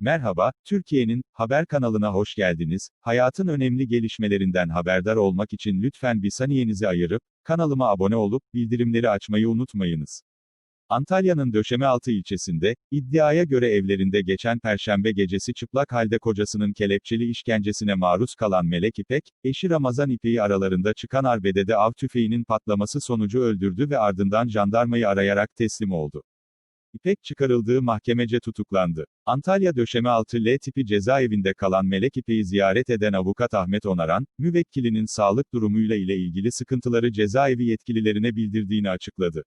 Merhaba, Türkiye'nin haber kanalına hoş geldiniz. Hayatın önemli gelişmelerinden haberdar olmak için lütfen bir saniyenizi ayırıp kanalıma abone olup bildirimleri açmayı unutmayınız. Antalya'nın Döşemealtı ilçesinde, iddiaya göre evlerinde geçen perşembe gecesi çıplak halde kocasının kelepçeli işkencesine maruz kalan Melek İpek, eşi Ramazan İpek'i aralarında çıkan arbedede av tüfeğinin patlaması sonucu öldürdü ve ardından jandarmayı arayarak teslim oldu. İpek çıkarıldığı mahkemece tutuklandı. Antalya Döşemealtı L tipi cezaevinde kalan Melek İpek'i ziyaret eden avukat Ahmet Onaran, müvekkilinin sağlık durumuyla ile ilgili sıkıntıları cezaevi yetkililerine bildirdiğini açıkladı.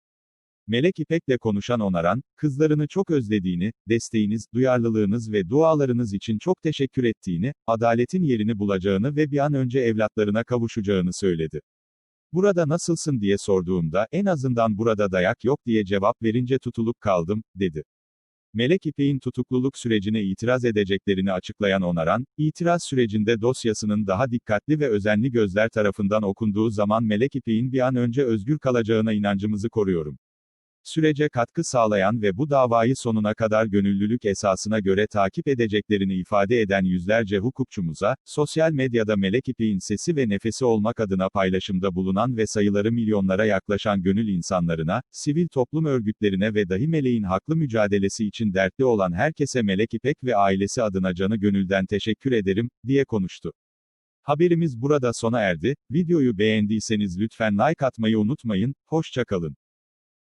Melek İpek'le konuşan Onaran, kızlarını çok özlediğini, desteğiniz, duyarlılığınız ve dualarınız için çok teşekkür ettiğini, adaletin yerini bulacağını ve bir an önce evlatlarına kavuşacağını söyledi. Burada nasılsın diye sorduğumda, en azından burada dayak yok diye cevap verince tutulup kaldım, dedi. Melek İpek'in tutukluluk sürecine itiraz edeceklerini açıklayan Onaran, itiraz sürecinde dosyasının daha dikkatli ve özenli gözler tarafından okunduğu zaman Melek İpek'in bir an önce özgür kalacağına inancımızı koruyorum. Sürece katkı sağlayan ve bu davayı sonuna kadar gönüllülük esasına göre takip edeceklerini ifade eden yüzlerce hukukçumuza, sosyal medyada Melek İpek'in sesi ve nefesi olmak adına paylaşımda bulunan ve sayıları milyonlara yaklaşan gönül insanlarına, sivil toplum örgütlerine ve dahi Melek'in haklı mücadelesi için dertli olan herkese Melek İpek ve ailesi adına canı gönülden teşekkür ederim, diye konuştu. Haberimiz burada sona erdi, videoyu beğendiyseniz lütfen like atmayı unutmayın, hoşçakalın.